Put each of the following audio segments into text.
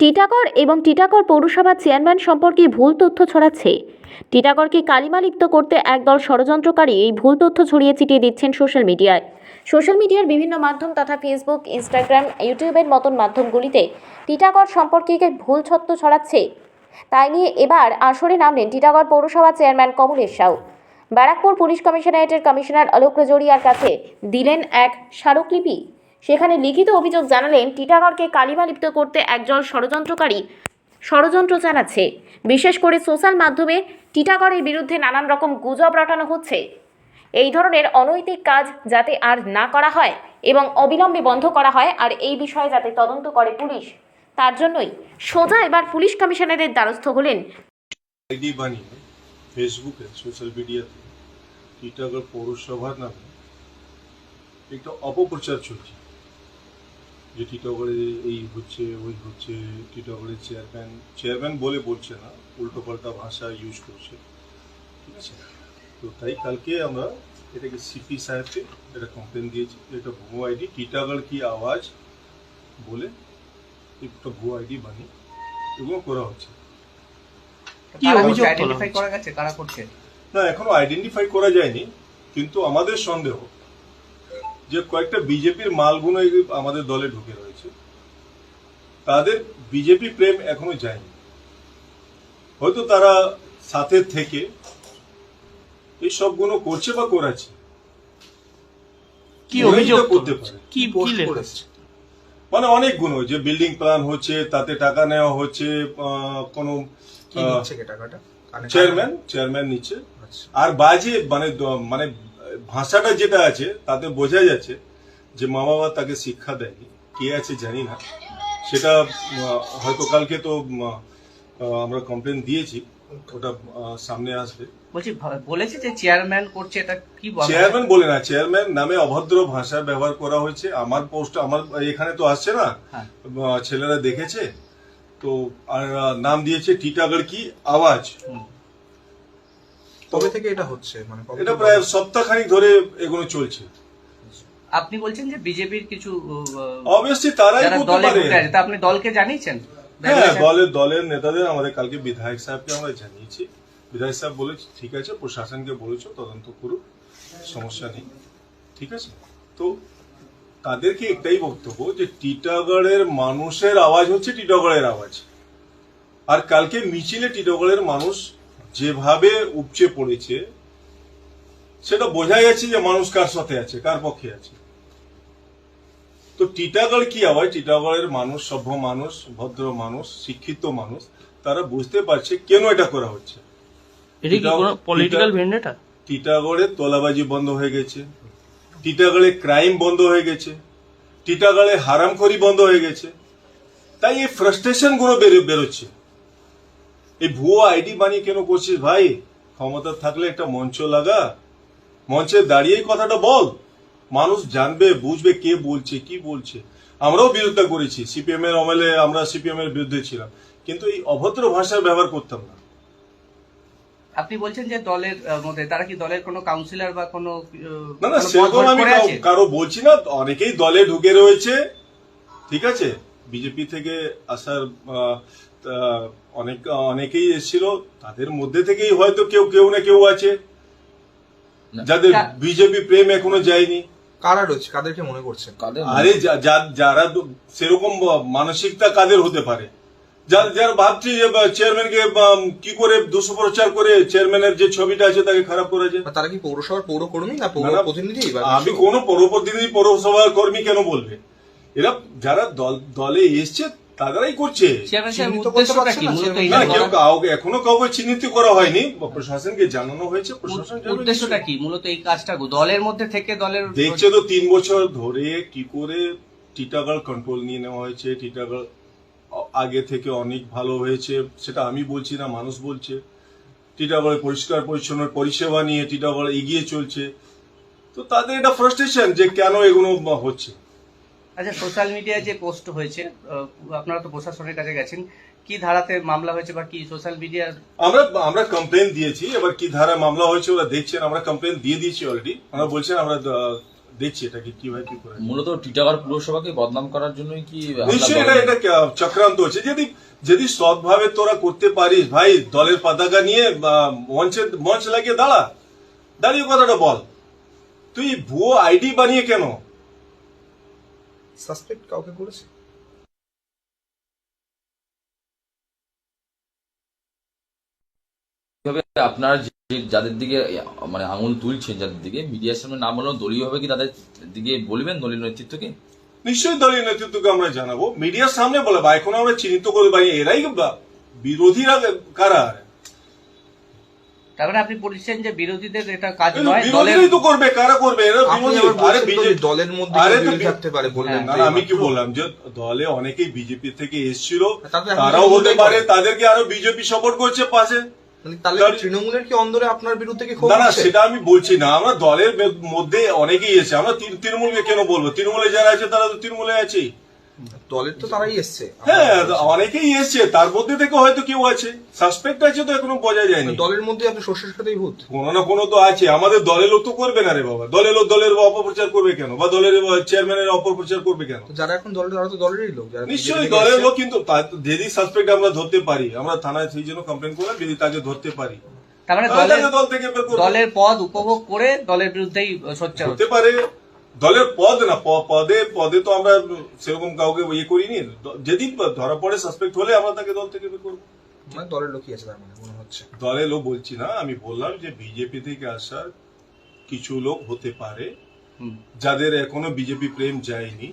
টিটাগড় এবং টিটাগড় পৌরসভার চেয়ারম্যান সম্পর্কে ভুল তথ্য ছড়াচ্ছে। টিটাগড়কে কালিমালিপ্ত করতে একদল ষড়যন্ত্রকারী এই ভুল তথ্য ছড়িয়ে ছিটিয়ে দিচ্ছেন সোশ্যাল মিডিয়ায়। সোশ্যাল মিডিয়ার বিভিন্ন মাধ্যম তথা ফেসবুক, ইনস্টাগ্রাম, ইউটিউবের মতন মাধ্যমগুলিতে টিটাগড় সম্পর্কে ভুল তথ্য ছড়াচ্ছে। তাই নিয়ে এবার আসরে নামলেন টিটাগড় পৌরসভা চেয়ারম্যান কমলেশ সাউ। ব্যারাকপুর পুলিশ কমিশনারেটের কমিশনার অলোক রজরিয়ার কাছে দিলেন এক স্মারকলিপি। সেখানে লিখিত অভিযোগ জানালেন টিটাগড়কে কালিমালিপ্ত করতে একজন ষড়যন্ত্রকারী। ষড়যন্ত্র চালাচ্ছে। বিশেষ করে সোশ্যাল মাধ্যমে টিটাগড়ের বিরুদ্ধে নানান রকম গুজব রটানো হচ্ছে। এই ধরনের অনৈতিক কাজ যাতে আর না করা হয় এবং অবিলম্বে বন্ধ করা হয় আর এই বিষয়ে যাতে তদন্ত করে পুলিশ, তার জন্যই সোজা এবার পুলিশ কমিশনারের দ্বারস্থ হলেন। আইডি বানিয়ে ফেসবুকে, সোশ্যাল মিডিয়াতে টিটাগড় পৌরসভার নামে একটা অপপ্রচার চলছে। যে টিটাগড়ে এই হচ্ছে ওই হচ্ছে টিটাগড়ের চেয়ারম্যান চেয়ারম্যান বলে বলছে না উল্টোপাল্টা ভাষা ইউজ করছে। ঠিক আছে? তো তাই কালকে আমরা এটাকে সিপি সাহেবকে একটা কমপ্লেন দিয়েছি এটা ভুয়ো আইডি টিটাগড় কি আওয়াজ বলে একটা ভুয়ো আইডি বানিয়ে এগুলো করা হচ্ছে। কি অভিযোগ? করা গেছে কারা করছে? না এখনও আইডেন্টিফাই করা যায়নি কিন্তু আমাদের সন্দেহ যে কয়েকটা বিজেপির মালগুলো আমাদের দলে ঢুকে রয়েছে। তাদের বিজেপি প্রেম এখনও যায়নি। হয়তো তারা সাথে থেকে এই সবগুলো করছে বা করাচ্ছে কি অভিযোগ করতে পারে। কি? মানে অনেক গুণ যে বিল্ডিং প্ল্যান হচ্ছে তাতে টাকা নেওয়া হচ্ছে আহ, কোনো কি আহ, নিচ্ছে কে টাকাটা? কানে- চেয়ারম্যান চেয়ারম্যান নিচ্ছে। আচ্ছা। আর বাজে মানে মানে ভাষাটা যেটা আছে তাতে বোঝা যাচ্ছে যে মা বাবা তাকে শিক্ষা দেয়নি। কে আছে জানি না। সেটা হয়তো কালকে তো আমরা কমপ্লেন দিয়েছি। ওটা সামনে আসবে। বলছি বলেছে যে চেয়ারম্যান করছে এটা কি চেয়ারম্যান বলে না। চেয়ারম্যান নামে অভদ্র ভাষা ব্যবহার করা হয়েছে। আমার পোস্ট আমার এখানে তো আসছে না। হ্যাঁ। ছেলেরা দেখেছে। তো আর নাম দিয়েছে টিটাগড় কি? আওয়াজ। কবে থেকে এটা হচ্ছে? মানে এটা প্রায় সপ্তাহখানিক ধরে এগুলো চলছে। আপনি বলছেন যে বিজেপির কিছু অবশ্যই তারাই করতে পারে। তা আপনি দলকে জানিয়েছেন? হ্যাঁ দলের দলের নেতাদের আমাদের কালকে বিধায়ক সাহেবকে আমরা জানিয়েছি। বিধায়ক সাহেব বলেছে ঠিক আছে প্রশাসনকে বলেছ তদন্ত করুক সমস্যা নেই। ঠিক আছে? তো তাদেরকে একটাই বক্তব্য যে টিটাগড়ের মানুষের আওয়াজ হচ্ছে টিটাগড়ের আওয়াজ। আর কালকে মিছিলে টিটাগড়ের মানুষ যেভাবে উপচে পড়েছে সেটা বোঝা যাচ্ছে যে মানুষ কার সাথে আছে কার পক্ষে আছে। তো টিটাগড় কি আওয়াজ টিটাগড়ের মানুষ সভ্য মানুষ ভদ্র মানুষ শিক্ষিত মানুষ তারা বুঝতে পারছে কেন এটা করা হচ্ছে। এটা কি কোনো পলিটিক্যাল ভেন্ডেটা টিটাগড়ে তোলাবাজি বন্ধ হয়ে গেছে। টিটাগড়ে ক্রাইম বন্ধ হয়ে গেছে। টিটাগড়ে হারামখড়ি বন্ধ হয়ে গেছে। তাই এই ফ্রাস্ট্রেশনগুলো বেরোচ্ছে। এই ভুয়ো আইডি বানিয়ে কেন করছিস ভাই? ক্ষমতা থাকলে একটা মঞ্চ লাগা। মঞ্চে দাঁড়িয়েই কথাটা বল। মানুষ জানবে বুঝবে কে বলছে কি বলছে। আমরাও বিরোধিতা করেছি। সিপিএম এর আমলে আমরা সিপিএম এর বিরুদ্ধে ছিলাম। কিন্তু এই অভদ্র ভাষার ব্যবহার করতাম না। আপনি বলছেন যে দলের মধ্যে তারা কি দলের কোনো কাউন্সিলর বা কোনো না না সেরকম আমি কারো- বলছি না। অনেকেই দলে ঢুকে রয়েছে। ঠিক আছে? বিজেপি থেকে আসার অনেক অনেকেই এসেছিল তাদের মধ্যে থেকেই হয়তো কেউ কেউ না কেউ আছে। যাদের বিজেপি প্রেম এখনও যায়নি। কারা রয়েছে? কাদেরকে মনে করছেন? আরে যারা সেরকম মানসিকতা কাদের হতে পারে? যার ভাবছি যে চেয়ারম্যানকে কি করে দুষ্প্রচার করে চেয়ারম্যানের যে ছবিটা আছে তাকে খারাপ করা যায়? তারা কি পৌরসভার পৌর কর্মী না পৌর প্রতিনিধি? আমি? কোন পৌরপ্রতিনিধি পৌরসভার কর্মী কেন বলবে? এরা যারা দল দলে এসছে তাদেরাই করছে। কেউ কাউকে এখনও কাউকে চিহ্নিত করা হয়নি প্রশাসনকে জানানো হয়েছে প্রশাসন উদ্দেশ্যটা কি? মূলত এই কাজটা দলের মধ্যে থেকে দলের দেখছে তো তিন বছর ধরে কি করে টিটাগড় কন্ট্রোল নিয়ে নেওয়া হয়েছে টিটাগড় আগে থেকে অনেক ভালো হয়েছে সেটা আমি বলছি না মানুষ বলছে। টিটাগড়ে পরিষ্কার পরিচ্ছন্ন পরিষেবা নিয়ে টিটাগড় এগিয়ে চলছে। তো তাদের এটা ফ্রাস্ট্রেশন যে কেন এগুলো হচ্ছে। আচ্ছা সোশ্যাল মিডিয়ায় যে পোস্ট হয়েছে আহ, আপনারা তো প্রশাসনের কাছে গেছেন কি ধারাতে মামলা হয়েছে বা কি সোশ্যাল মিডিয়ার আমরা আমরা কমপ্লেন দিয়েছি এবার কি ধারা মামলা হয়েছে ওরা দেখছেন আমরা কমপ্লেন দিয়ে দিয়েছি অলরেডি আমরা বলছেন আমরা দেখছি এটাকে কীভাবে কি করে। মূলত টিটাগড় পুরসভাকে বদনাম করার জন্যই কি নিশ্চয়ই এটা এটা চক্রান্ত হচ্ছে। যদি যদি সৎভাবে তোরা করতে পারিস ভাই দলের পতাকা নিয়ে বা, মঞ্চে মঞ্চ লাগিয়ে দাঁড়া। দাঁড়িয়ে কথাটা বল। তুই ভুয়ো আইডি বানিয়ে কেন? সাসপেক্ট কাউকে করেছে? কীভাবে আপনারা যে- যাদের দিকে মানে আঙুল তুলছেন যাদের দিকে মিডিয়ার সামনে নাম বললেও দলীয় ভাবে কি তাদের দিকে বলবেন দলীয় নেতৃত্বকে? নিশ্চয়ই দলীয় নেতৃত্বকে আমরা জানাব। মিডিয়ার সামনে বলে বা এখন আমরা চিহ্নিত করে পারি এরাই বা- বিরোধীরা কারা? তার মানে আপনি বলছেন যে বিরোধীদের এটা কাজ নয় দলের তো করবে কারা করবে? এরা বিরোধী। আরে বিজেপি দলের মধ্যে আরে তো বিরোধী থাকতে পারে বললেন। না আমি কি বললাম যে দলে অনেকেই বিজেপি থেকে এসেছিল তারাও হতে পারে। তাদেরকে আরও বিজেপি সাপোর্ট করছে পাশে। মানে তাহলে তৃণমূলের কি অন্দরে আপনার বিরুদ্ধে কি না না সেটা আমি বলছি না। আমরা দলের মধ্যে অনেকেই এসে আমরা তৃণ- তৃণমূলকে কেন বলব? তৃণমূলে যারা আছে তারা তো তৃণমূলে আছে দলের তো তারাই এসছে। হ্যাঁ অনেকেই এসছে তার মধ্যে থেকে হয়তো কেউ আছে। সাসপেক্ট আছে তো এখনও বোঝা যায়নি। দলের মধ্যে আপনি শস্যের সাথেই ভূত। কোনো না কোনো তো আছে আমাদের দলের লোক তো করবে না রে বাবা। দলের লোক দলের অপপ্রচার করবে কেন? বা দলের চেয়ারম্যানের অপপ্রচার করবে কেন? যারা এখন দলের তারা তো দলেরই লোক যারা নিশ্চয়ই দলের লোক কিন্তু যদি সাসপেক্ট আমরা ধরতে পারি আমরা থানায় সেই জন্য কমপ্লেন করলাম যদি তাকে ধরতে পারি। তার মানে দলের দল থেকে দলের পদ উপভোগ করে দলের বিরুদ্ধেই সোচ্চার হতে। পারে। দলের পদ না পদে পদে তো আমরা সেরকম কাউকে ইয়ে করিনি। দ- যেদিন ধরা পড়ে সাসপেক্ট হলে আমরা তাকে দল থেকে বের করব। মানে দলের লোকই আছে তার মানে মনে হচ্ছে। দলের লোক বলছি না আমি বললাম যে বিজেপি থেকে আসার কিছু লোক হতে পারে যাদের এখনও বিজেপি প্রেম যায়নি।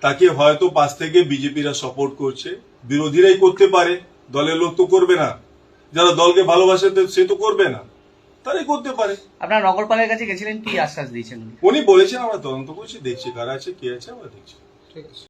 তাকে হয়তো পাশ থেকে বিজেপিরা সাপোর্ট করছে বিরোধীরাই করতে পারে দলের লোক তো করবে না। যারা দলকে ভালোবাসে সে তো করবে না। তারাই করতে পারে। আপনার নগরপালের কাছে গেছিলেন কি আশ্বাস দিয়েছেন উনি? উনি বলেছেন আমরা তদন্ত করছি দেখছি কারা আছে কি আছে আমরা দেখছি। ঠিক আছে।